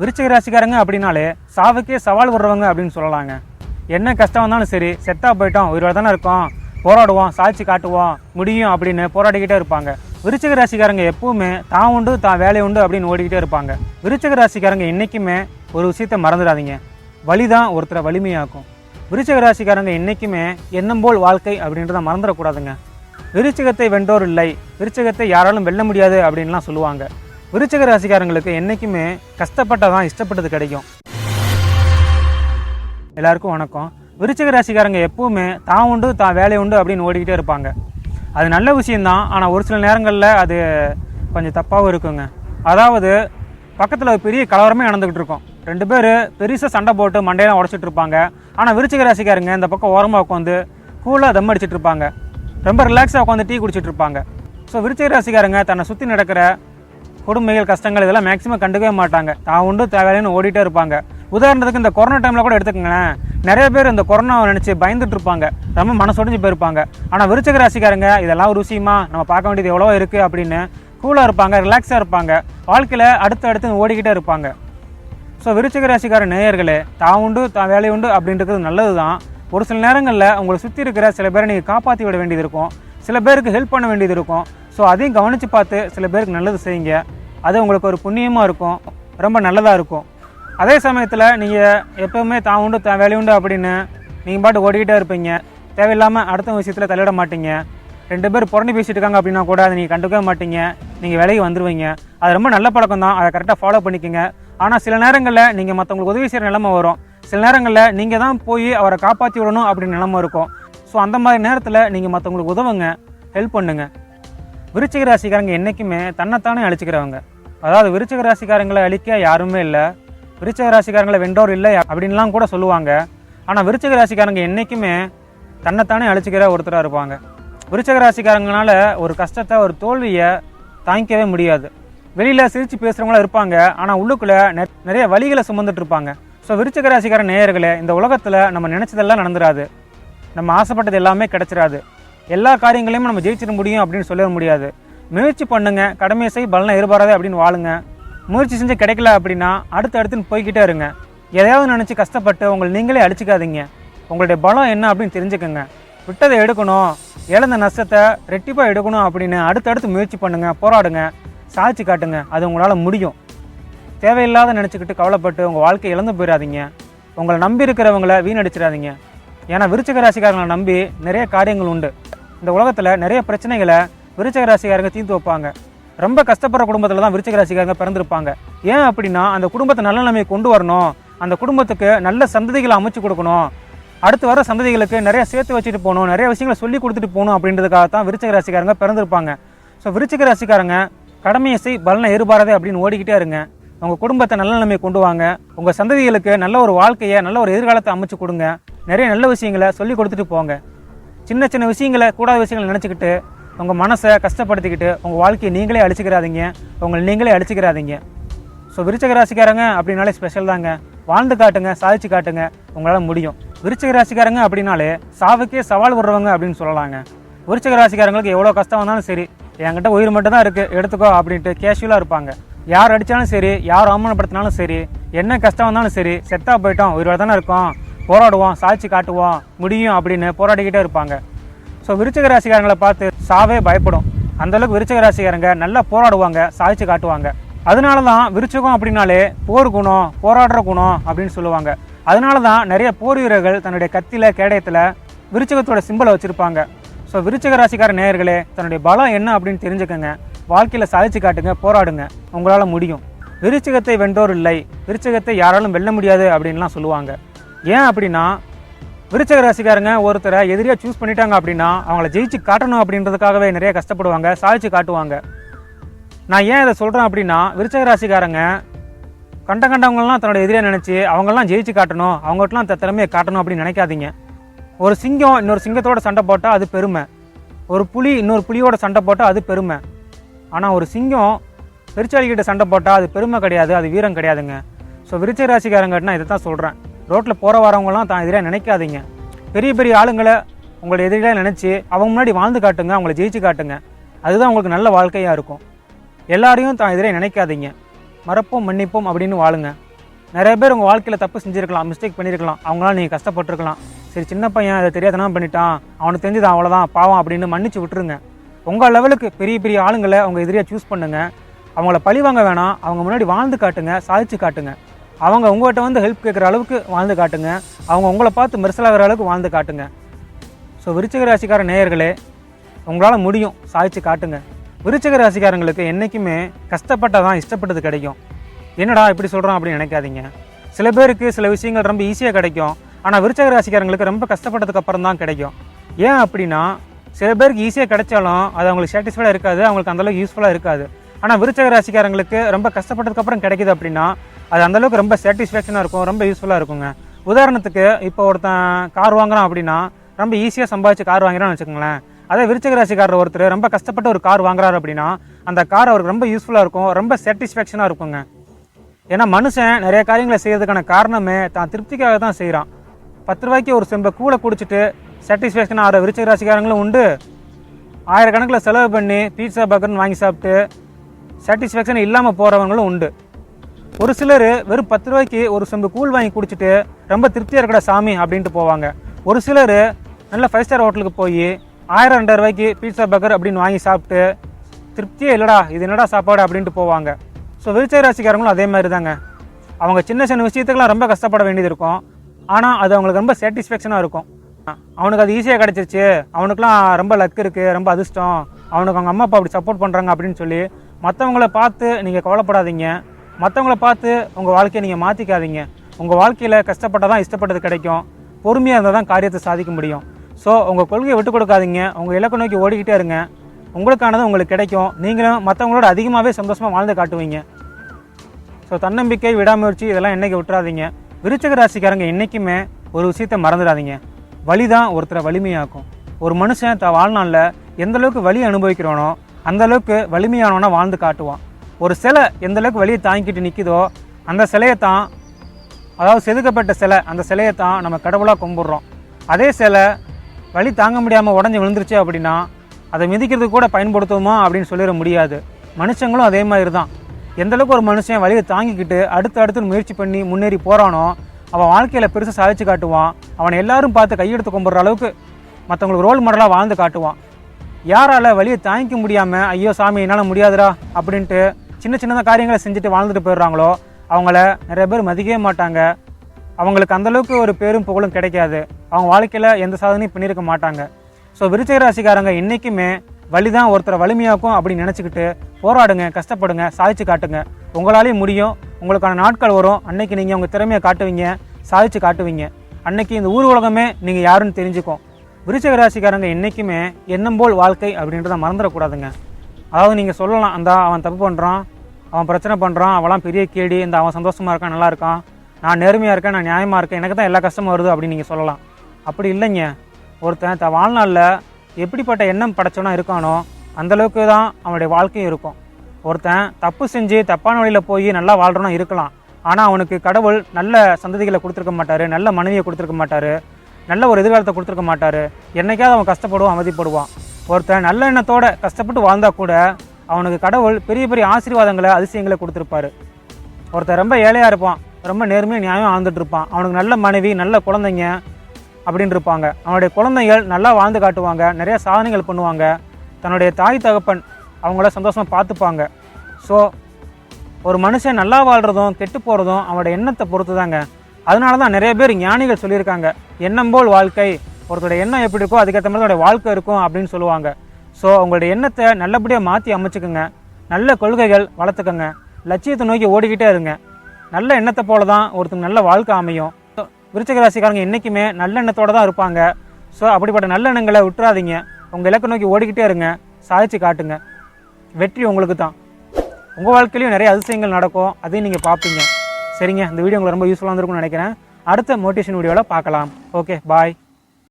விருச்சிக ராசிக்காரங்க அப்படின்னாலே சாவுக்கே சவால் விடுறவங்க அப்படின்னு சொல்லலாங்க. என்ன கஷ்டம் வந்தாலும் சரி செத்தா போயிட்டோம் உயிரோட தானே இருக்கோம் போராடுவோம் சாட்சி காட்டுவோம் முடியும் அப்படின்னு போராடிக்கிட்டே இருப்பாங்க. விருச்சிக ராசிக்காரங்க எப்பவுமே தான் உண்டு தான் வேலை உண்டு அப்படின்னு ஓடிக்கிட்டே இருப்பாங்க. விருச்சிக ராசிக்காரங்க என்றைக்குமே ஒரு விஷயத்தை மறந்துடாதீங்க. வலி தான் ஒருத்தரை வலிமையாக்கும். விருச்சிக ராசிக்காரங்க என்றைக்குமே எண்ணம் போல் வாழ்க்கை அப்படின்றத மறந்துடக்கூடாதுங்க. விருச்சிகத்தை வென்றோர் இல்லை விருச்சிகத்தை யாராலும் வெல்ல முடியாது அப்படின்லாம் சொல்லுவாங்க. விருச்சக ராசிக்காரங்களுக்கு என்றைக்குமே தான் இஷ்டப்பட்டது கிடைக்கும். எல்லாருக்கும் வணக்கம். விருச்சக ராசிக்காரங்க எப்பவுமே தான் உண்டு தான் வேலை உண்டு அப்படின்னு ஓடிக்கிட்டே இருப்பாங்க. அது நல்ல விஷயம்தான் ஆனால் ஒரு சில நேரங்களில் அது கொஞ்சம் தப்பாகவும் இருக்குங்க. அதாவது பக்கத்தில் ஒரு பெரிய கலவரமே நடந்துக்கிட்டு இருக்கும். ரெண்டு பேர் பெருசாக சண்டை போட்டு மண்டையெல்லாம் உடச்சிட்டு இருப்பாங்க. ஆனால் விருச்சிக ராசிக்காரங்க இந்த பக்கம் ஓரமாக உட்காந்து கூலாக தம் அடிச்சிட்டு இருப்பாங்க. ரொம்ப ரிலாக்ஸாக உட்காந்து டீ குடிச்சிட்டு இருப்பாங்க. ஸோ விருச்சிக ராசிக்காரங்க தன்னை சுற்றி நடக்கிற கொடுமைகள் கஷ்டங்கள் இதெல்லாம் மேக்ஸிமம் கண்டுக்கவே மாட்டாங்க. தான் உண்டு தேவையில்லைன்னு ஓடிட்டே இருப்பாங்க. உதாரணத்துக்கு இந்த கொரோனா டைமில் கூட எடுத்துக்கங்களேன். நிறைய பேர் இந்த கொரோனா நினச்சி பயந்துட்டு இருப்பாங்க. ரொம்ப மனசொடைஞ்சு போயிருப்பாங்க. ஆனால் விருச்சக ராசிக்காரங்க இதெல்லாம் ஒரு விஷயமா நம்ம பார்க்க வேண்டியது எவ்வளோ இருக்குது அப்படின்னு கூலாக இருப்பாங்க ரிலாக்ஸாக இருப்பாங்க. வாழ்க்கையில் அடுத்து அடுத்து ஓடிக்கிட்டே இருப்பாங்க. ஸோ விருச்சக ராசிக்கார நேயர்களே தான் உண்டு தான் வேலை உண்டு அப்படின்றது நல்லது தான் ஒரு சில நேரங்களில் உங்களை சுற்றி இருக்கிற சில பேரை நீங்கள் காப்பாற்றி விட வேண்டியது இருக்கும். சில பேருக்கு ஹெல்ப் பண்ண வேண்டியது இருக்கும். ஸோ அதையும் கவனித்து பார்த்து சில பேருக்கு நல்லது செய்யுங்க. அது உங்களுக்கு ஒரு புண்ணியமாக இருக்கும். ரொம்ப நல்லதாக இருக்கும். அதே சமயத்தில் நீங்கள் எப்போவுமே தான் உண்டு தான் வேலை உண்டு அப்படின்னு நீங்கள் பாட்டு ஓடிக்கிட்டே இருப்பீங்க. தேவையில்லாமல் அடுத்த விஷயத்தில் தலையிட மாட்டீங்க. ரெண்டு பேர் புறணி பேசிட்டு இருக்காங்க அப்படின்னா கூட அதை நீங்கள் கண்டுக்கவே மாட்டீங்க. நீங்கள் வேலைக்கு வந்துடுவீங்க அது ரொம்ப நல்ல பழக்கம் தான். அதை கரெக்டாக ஃபாலோ பண்ணிக்கோங்க. ஆனால் சில நேரங்களில் நீங்கள் மற்றவங்களுக்கு உதவி செய்கிற நிலைமை வரும். சில நேரங்களில் நீங்கள் தான் போய் அவரை காப்பாற்றி விடணும் அப்படின்னு நிலைமை இருக்கும். ஸோ அந்த மாதிரி நேரத்தில் நீங்கள் மற்றவங்களுக்கு உதவுங்க. ஹெல்ப் பண்ணுங்கள் விருச்சிக ராசிக்காரங்க என்றைக்குமே தன்னைத்தானே அழிச்சிக்கிறவங்க. அதாவது விருச்சிக ராசிக்காரங்களை அழிக்க யாருமே இல்லை. விருச்சிக ராசிக்காரங்களை வென்றோர் இல்லை அப்படின்லாம் கூட சொல்லுவாங்க. ஆனால் விருச்சிக ராசிக்காரங்க என்றைக்குமே தன்னைத்தானே அழிச்சிக்கிற ஒருத்தராக இருப்பாங்க. விருச்சிக ராசிக்காரங்கனால ஒரு கஷ்டத்தை ஒரு தோல்வியை தாங்கிக்கவே முடியாது. வெளியில் சிரித்து பேசுகிறவங்களாம் இருப்பாங்க. ஆனால் உள்ளுக்குள்ளே நெ- நிறைய வழிகளை சுமந்துட்டு இருப்பாங்க. ஸோ விருச்சிக ராசிக்கார நேயர்களே இந்த உலகத்தில் நம்ம நினச்சதெல்லாம் நடந்துராது. நம்ம ஆசைப்பட்டது எல்லாமே கிடச்சிடாது எல்லா காரியங்களையும் நம்ம ஜெயிச்சிட முடியும் அப்படின்னு சொல்ல முடியாது. முயற்சி பண்ணுங்க கடமையை செய் பலனை எதிர்பாராதே அப்படின்னு வாழுங்க. முயற்சி செஞ்சு கிடைக்கல அப்படின்னா அடுத்து அடுத்துன்னு போய்கிட்டே இருங்க. எதையாவது நினச்சி கஷ்டப்பட்டு உங்களை நீங்களே அடிச்சுக்காதீங்க உங்களுடைய பலம் என்ன அப்படின்னு தெரிஞ்சுக்கோங்க. விட்டதை எடுக்கணும் இழந்த நஷ்டத்தை ரெட்டிப்பாக எடுக்கணும் அப்படின்னு அடுத்தடுத்து முயற்சி பண்ணுங்கள் போராடுங்க சாதிச்சு காட்டுங்க. அது உங்களால் முடியும். தேவையில்லாத நினச்சிக்கிட்டு கவலைப்பட்டு உங்கள் வாழ்க்கையை இழந்து போயிடாதீங்க உங்களை நம்பி இருக்கிறவங்கள வீணடிச்சிடாதீங்க. ஏன்னா விருச்சக ராசிக்காரங்களை நம்பி நிறைய காரியங்கள் உண்டு. இந்த உலகத்தில் நிறைய பிரச்சனைகளை விருச்சக ராசிக்காரங்க தீர்த்து வைப்பாங்க. ரொம்ப கஷ்டப்படுற குடும்பத்தில் தான் விருச்சக ராசிக்காரங்க பிறந்திருப்பாங்க. ஏன் அப்படின்னா அந்த குடும்பத்தை நல்ல நிலைமையை கொண்டு வரணும். அந்த குடும்பத்துக்கு நல்ல சந்ததிகளை அமைச்சு கொடுக்கணும். அடுத்து வர சந்ததிகளுக்கு நிறைய சேர்த்து வச்சுட்டு போகணும். நிறைய விஷயங்களை சொல்லி கொடுத்துட்டு போகணும் அப்படின்றதுக்காக தான் விருச்சக ராசிக்காரங்க பிறந்திருப்பாங்க. ஸோ விருச்சக ராசிக்காரங்க கடமையை செய் பலனை எதிர்பாராதே அப்படின்னு ஓடிக்கிட்டே இருங்க. உங்கள் குடும்பத்தை நல்ல நிலைமை கொண்டு வாங்க. உங்கள் சந்ததிகளுக்கு நல்ல ஒரு வாழ்க்கையை நல்ல ஒரு எதிர்காலத்தை அமைச்சு கொடுங்க. நிறைய நல்ல விஷயங்களை சொல்லி கொடுத்துட்டு போங்க. சின்ன சின்ன விஷயங்களை கூடாத விஷயங்களை நினச்சிக்கிட்டு உங்கள் மனசை கஷ்டப்படுத்திக்கிட்டு உங்கள் வாழ்க்கையை நீங்களே அழிச்சிக்கிறாதீங்க. உங்களை நீங்களே அழிச்சிக்கிறாதீங்க. ஸோ விருச்சக ராசிக்காரங்க அப்படின்னாலே ஸ்பெஷல் தாங்க. வாழ்ந்து காட்டுங்க சாதிச்சு காட்டுங்க உங்களால் முடியும். விருச்சக ராசிக்காரங்க அப்படின்னாலே சாவுக்கே சவால் விடுறவங்க அப்படின்னு சொல்லலாங்க. விருச்சக ராசிக்காரங்களுக்கு எவ்வளோ கஷ்டம் வந்தாலும் சரி என்கிட்ட உயிர் மட்டும் தான் இருக்குது எடுத்துக்கோ அப்படின்ட்டு கேஷுவலாக இருப்பாங்க. யார் அடித்தாலும் சரி யார் அவமானப்படுத்தினாலும் சரி என்ன கஷ்டம் வந்தாலும் சரி செத்தாக போயிட்டோம் உயிரோட தானே இருக்கோம். போராடுவோம் சாட்சி காட்டுவோம் முடியும் அப்படின்னு போராடிக்கிட்டே இருப்பாங்க. ஸோ விருச்சக ராசிக்காரங்களை பார்த்து சாவே பயப்படும். அந்த அளவுக்கு ராசிக்காரங்க நல்லா போராடுவாங்க சாதிச்சு காட்டுவாங்க. அதனால தான் விருச்சகம் அப்படின்னாலே போர் குணம் போராடுற குணம் அப்படின்னு சொல்லுவாங்க. அதனால தான் நிறைய போர் வீரர்கள் தன்னுடைய கத்தியில் கேடயத்தில் விருச்சகத்தோட சிம்பலை வச்சுருப்பாங்க. ஸோ விருச்சக ராசிக்கார நேயர்களே தன்னுடைய பலம் என்ன அப்படின்னு தெரிஞ்சுக்கங்க. வாழ்க்கையில் சாதிச்சு காட்டுங்க போராடுங்க. உங்களால் முடியும். விருச்சகத்தை வென்றோர் இல்லை. விருச்சகத்தை யாராலும் வெல்ல முடியாது அப்படின்லாம் சொல்லுவாங்க. ஏன் அப்படின்னா விருச்சக ராசிக்காரங்க ஒருத்தரை எதிரியாக சூஸ் பண்ணிட்டாங்க அப்படின்னா அவங்கள ஜெயிச்சு காட்டணும் அப்படின்றதுக்காகவே நிறைய கஷ்டப்படுவாங்க சாதிச்சு காட்டுவாங்க. நான் ஏன் இதை சொல்கிறேன் அப்படின்னா விருச்சக ராசிக்காரங்க கண்ட கண்டவங்களாம் தன்னோட எதிரியாக நினச்சி அவங்கெல்லாம் ஜெயிச்சு காட்டணும் அவங்ககிட்டலாம் திறமையை காட்டணும் அப்படின்னு நினைக்காதீங்க. ஒரு சிங்கம் இன்னொரு சிங்கத்தோட சண்டை போட்டால் அது பெருமை. ஒரு புலி இன்னொரு புலியோட சண்டை போட்டால் அது பெருமை. ஆனால் ஒரு சிங்கம் பெருச்சாளிக்கிட்ட சண்டை போட்டால் அது பெருமை கிடையாது அது வீரம் கிடையாதுங்க. ஸோ விருச்சிக ராசிக்காரங்கிட்ட இதை தான் சொல்கிறேன் ரோட்டில் போகிற வரவங்களாம் தான் எதிராக நினைக்காதீங்க. பெரிய பெரிய ஆளுங்களை உங்களோட எதிரிகளாக நினச்சி அவங்க முன்னாடி வாழ்ந்து காட்டுங்க அவங்கள ஜெயிச்சு காட்டுங்க. அதுதான் உங்களுக்கு நல்ல வாழ்க்கையாக இருக்கும். எல்லாரையும் தான் எதிரே நினைக்காதீங்க. மறப்போம் மன்னிப்போம் அப்படின்னு வாழுங்க. நிறைய பேர் உங்கள் வாழ்க்கையில் தப்பு செஞ்சுருக்கலாம் மிஸ்டேக் பண்ணியிருக்கலாம் அவங்களாம் நீங்கள் கஷ்டப்பட்டுருக்கலாம். சரி சின்ன பையன் அதை தெரியாதனா பண்ணிட்டான். அவனுக்கு தெரிஞ்சது அவ்வளோதான் பாவம் அப்படின்னு மன்னிச்சு விட்டுருங்க. உங்கள் லெவலுக்கு பெரிய பெரிய ஆளுங்களை அவங்க எதிரியாக சூஸ் பண்ணுங்கள் அவங்கள பழி வாங்க வேணாம். அவங்க முன்னாடி வாழ்ந்து காட்டுங்க சாதிச்சு காட்டுங்க. அவங்க உங்கள்கிட்ட வந்து ஹெல்ப் கேட்குற அளவுக்கு வாழ்ந்து காட்டுங்க. அவங்க உங்களை பார்த்து மெர்சலாகிற அளவுக்கு வாழ்ந்து காட்டுங்க. ஸோ விருச்சிக ராசிக்கார நேயர்களே உங்களால் முடியும் சாதிச்சு காட்டுங்க. விருச்சிக ராசிக்காரங்களுக்கு என்றைக்குமே கஷ்டப்பட்டதான் இஷ்டப்பட்டது கிடைக்கும். என்னடா இப்படி சொல்கிறோம் அப்படின்னு நினைக்காதீங்க. சில பேருக்கு சில விஷயங்கள் ரொம்ப ஈஸியாக கிடைக்கும். ஆனால் விருச்சக ராசிக்காரங்களுக்கு ரொம்ப கஷ்டப்பட்டதுக்கு அப்புறம் தான் கிடைக்கும். ஏன் அப்படின்னா சில பேருக்கு ஈஸியாக கிடைச்சாலும் அது அவங்களுக்கு சாட்டிஸ்ஃபைடாக இருக்காது அவங்களுக்கு அந்தளவுக்கு யூஸ்ஃபுல்லாக இருக்காது. ஆனால் விருச்சக ராசிக்காரங்களுக்கு ரொம்ப கஷ்டப்பட்டதுக்கப்புறம் கிடைக்குது அப்படின்னா அது அந்தளவுக்கு ரொம்ப சாட்டிஸ்ஃபேக்ஷனாக இருக்கும் ரொம்ப யூஸ்ஃபுல்லாக இருக்குங்க. உதாரணத்துக்கு இப்போ ஒருத்தன் கார் வாங்குறான் அப்படின்னா ரொம்ப ஈஸியாக சம்பாதிச்சு கார் வாங்குறான்னு வச்சுக்கோங்களேன். அதே விருச்சக ராசிக்காரர் ஒருத்தர் ரொம்ப கஷ்டப்பட்டு ஒரு கார் வாங்குறாரு அப்படின்னா அந்த கார் அவருக்கு ரொம்ப யூஸ்ஃபுல்லாக இருக்கும் ரொம்ப சாட்டிஸ்ஃபேக்ஷனாக இருக்குங்க. ஏன்னா மனுஷன் நிறைய காரியங்களை செய்யறதுக்கான காரணமே தான் திருப்திக்காக தான் செய்கிறான் பத்து ரூபாய்க்கு ஒரு செம்ப கூளை குடிச்சிட்டு சாட்டிஸ்ஃபேக்ஷன் ஆகிற விருச்சிக ராசிக்காரங்களும் உண்டு. ஆயிரக்கணக்கில் செலவு பண்ணி பீட்சா பர்கர்னு வாங்கி சாப்பிட்டு சாட்டிஸ்ஃபேக்ஷன் இல்லாமல் போகிறவங்களும் உண்டு. ஒரு சிலர் வெறும் பத்து ரூபாய்க்கு ஒரு சொம்பு கூழ் வாங்கி குடிச்சிட்டு ரொம்ப திருப்தியாக இருக்கடா சாமி அப்படின்ட்டு போவாங்க. ஒரு சிலர் நல்ல ஃபைவ் ஸ்டார் ஹோட்டலுக்கு போய் ஆயிரம் ரெண்டாயிரம் ரூபாய்க்கு பீட்சா பர்கர் அப்படின்னு வாங்கி சாப்பிட்டு திருப்தியே இல்லைடா இது என்னடா சாப்பாடு அப்படின்ட்டு போவாங்க. ஸோ விருச்சிக ராசிக்காரங்களும் அதே மாதிரி தாங்க அவங்க சின்ன சின்ன விஷயத்துக்கெல்லாம் ரொம்ப கஷ்டப்பட வேண்டியது இருக்கும். ஆனால் அது அவங்களுக்கு ரொம்ப சாட்டிஸ்ஃபேக்ஷனாக இருக்கும். அவனுக்கு அது ஈஸியாக கிடச்சிருச்சு. அவனுக்குலாம் ரொம்ப லக் இருக்குது ரொம்ப அதிர்ஷ்டம். அவனுக்கு அவங்க அம்மா அப்பா அப்படி சப்போர்ட் பண்ணுறாங்க அப்படின்னு சொல்லி மற்றவங்கள பார்த்து நீங்கள் கவலைப்படாதீங்க. மற்றவங்கள பார்த்து உங்கள் வாழ்க்கையை நீங்கள் மாற்றிக்காதீங்க உங்கள் வாழ்க்கையில் கஷ்டப்பட்டால் தான் இஷ்டப்பட்டது கிடைக்கும். பொறுமையாக இருந்தால் தான் காரியத்தை சாதிக்க முடியும். ஸோ உங்கள் கொள்கையை விட்டு கொடுக்காதீங்க. உங்கள் இலக்கை நோக்கி ஓடிக்கிட்டே இருங்க. உங்களுக்கானது உங்களுக்கு கிடைக்கும். நீங்களும் மற்றவங்களோட அதிகமாகவே சந்தோஷமாக வாழ்ந்து காட்டுவீங்க. ஸோ தன்னம்பிக்கை விடாமுயற்சி இதெல்லாம் என்றைக்கு விட்டுறாதீங்க. விருச்சக ராசிக்காரங்க என்றைக்குமே ஒரு விஷயத்தை மறந்துடாதீங்க. வலி தான் ஒருத்தரை வலிமையாக்கும். ஒரு மனுஷன் த வாழ்நாளில் எந்தளவுக்கு வலி அனுபவிக்கிறானோ அந்தளவுக்கு வலிமையானவனா வாழ்ந்து காட்டுவான். ஒரு சிலை எந்த அளவுக்கு வழியை தாங்கிக்கிட்டு நிற்குதோ அந்த சிலையை தான் அதாவது செதுக்கப்பட்ட சிலை அந்த சிலையை தான் நம்ம கடவுளாக கும்பிட்றோம். அதே சிலை வழி தாங்க முடியாமல் உடஞ்சி விழுந்துருச்சு அப்படின்னா அதை மிதிக்கிறதுக்கு கூட பயன்படுத்துவோமா அப்படின்னு சொல்லிட முடியாது. மனுஷங்களும் அதே மாதிரி தான். எந்தளவுக்கு ஒரு மனுஷன் வழியை தாங்கிக்கிட்டு அடுத்து அடுத்து முயற்சி பண்ணி முன்னேறி போகிறானோ அவன் வாழ்க்கையில் பெருசாக சாதிச்சு காட்டுவான். அவனை எல்லாரும் பார்த்து கையெடுத்து கும்பிட்ற அளவுக்கு மற்றவங்களுக்கு ரோல் மாடலாக வாழ்ந்து காட்டுவான். யாரால் வழியை தாங்கிக்க முடியாமல் ஐயோ சாமி என்னால் முடியாதுடா அப்படின்ட்டு சின்ன சின்ன காரியங்களை செஞ்சுட்டு வாழ்ந்துட்டு போயிடுறாங்களோ அவங்கள நிறைய பேர் மதிக்கவே மாட்டாங்க. அவங்களுக்கு அந்தளவுக்கு ஒரு பேரும் புகழும் கிடைக்காது. அவங்க வாழ்க்கையில் எந்த சாதனையும் பண்ணியிருக்க மாட்டாங்க. ஸோ விருச்சிக ராசிக்காரங்க இன்றைக்குமே வலி தான் ஒருத்தரை வலிமையாக்கும் அப்படின்னு நினச்சிக்கிட்டு போராடுங்க கஷ்டப்படுங்க சாதிச்சு காட்டுங்க. உங்களாலேயும் முடியும். உங்களுக்கான நாட்கள் வரும். அன்னைக்கு நீங்கள் உங்கள் திறமையை காட்டுவீங்க சாதிச்சு காட்டுவீங்க. அன்னைக்கு இந்த ஊர் உலகமே நீங்கள் யாருன்னு தெரிஞ்சுக்கும். விருச்சிக ராசிக்காரங்க என்றைக்குமே எண்ணம் போல் வாழ்க்கை அப்படின்றத மறந்துடக்கூடாதுங்க. அதாவது நீங்கள் சொல்லலாம் அந்த அவன் தப்பு பண்ணுறான் அவன் பிரச்சனை பண்ணுறான் அவன்லாம் பெரிய கேடி இந்த அவன் சந்தோஷமாக இருக்கான் நல்லா இருக்கான் நான் நேர்மையாக இருக்கேன் நான் நியாயமாக இருக்கேன் எனக்கு தான் எல்லா கஷ்டமும் வருது அப்படின்னு நீங்கள் சொல்லலாம். அப்படி இல்லைங்க. ஒருத்தன் த வாழ்நாளில் எப்படிப்பட்ட எண்ணம் படைச்சவனா இருக்கானோ அந்தளவுக்கு தான் அவனுடைய வாழ்க்கையும் இருக்கும். ஒருத்தன் தப்பு செஞ்சு தப்பான வழியில் போய் நல்லா வாழ்றவனா இருக்கலாம். ஆனால் அவனுக்கு கடவுள் நல்ல சந்ததிகளை கொடுத்துருக்க மாட்டார் நல்ல மனைவியை கொடுத்துருக்க மாட்டார் நல்ல ஒரு எதிர்காலத்தை கொடுத்துருக்க மாட்டார். என்னைக்காவது அவன் கஷ்டப்படுவான் அவதிப்படுவான். ஒருத்தன் நல்ல எண்ணத்தோட கஷ்டப்பட்டு வாழ்ந்தால் கூட அவனுக்கு கடவுள் பெரிய பெரிய ஆசீர்வாதங்களை அதிசயங்களை கொடுத்துருப்பாரு. ஒருத்தன் ரொம்ப ஏழையாக இருப்பான் ரொம்ப நேர்மையாக நியாயம் வாழ்ந்துட்டு இருப்பான். அவனுக்கு நல்ல மனைவி நல்ல குழந்தைங்க அப்படின்னு இருப்பாங்க. அவனுடைய குழந்தைகள் நல்லா வாழ்ந்து காட்டுவாங்க நிறைய சாதனைகள் பண்ணுவாங்க. தன்னுடைய தாய் தகப்பன் அவங்கள சந்தோஷமாக பார்த்துப்பாங்க. ஸோ ஒரு மனுஷன் நல்லா வாழ்கிறதும் கெட்டு போகிறதும் அவனோட எண்ணத்தை பொறுத்து தாங்க அதனால தான் நிறைய பேர் ஞானிகள் சொல்லியிருக்காங்க எண்ணம் போல் வாழ்க்கை ஒருத்தருடைய எண்ணம் எப்படி இருக்கோ அதுக்கேற்ற மாதிரி அதோட வாழ்க்கை இருக்கும் அப்படின்னு சொல்லுவாங்க. ஸோ உங்களுடைய எண்ணத்தை நல்லபடியாக மாற்றி அமைச்சுக்கோங்க. நல்ல கொள்கைகள் வளர்த்துக்கோங்க. லட்சியத்தை நோக்கி ஓடிக்கிட்டே இருங்க. நல்ல எண்ணத்தை போல தான் ஒருத்தங்க நல்ல வாழ்க்கை அமையும். விருச்சக ராசிக்காரங்க என்றைக்குமே நல்ல எண்ணத்தோடு தான் இருப்பாங்க. ஸோ அப்படிப்பட்ட நல்ல எண்ணங்களை விட்டுறாதீங்க. உங்கள் இலக்கை நோக்கி ஓடிக்கிட்டே இருங்க. சாதிச்சு காட்டுங்க. வெற்றி உங்களுக்கு தான். உங்கள் வாழ்க்கையிலையும் நிறைய அதிசயங்கள் நடக்கும். அதையும் நீங்கள் பார்ப்பீங்க. சரிங்க இந்த வீடியோ உங்களுக்கு ரொம்ப யூஸ்ஃபுல்லாக இருந்திருக்கும்னு நினைக்கிறேன். அடுத்த மோட்டிவேஷன் வீடியோவில் பார்க்கலாம். Okay bye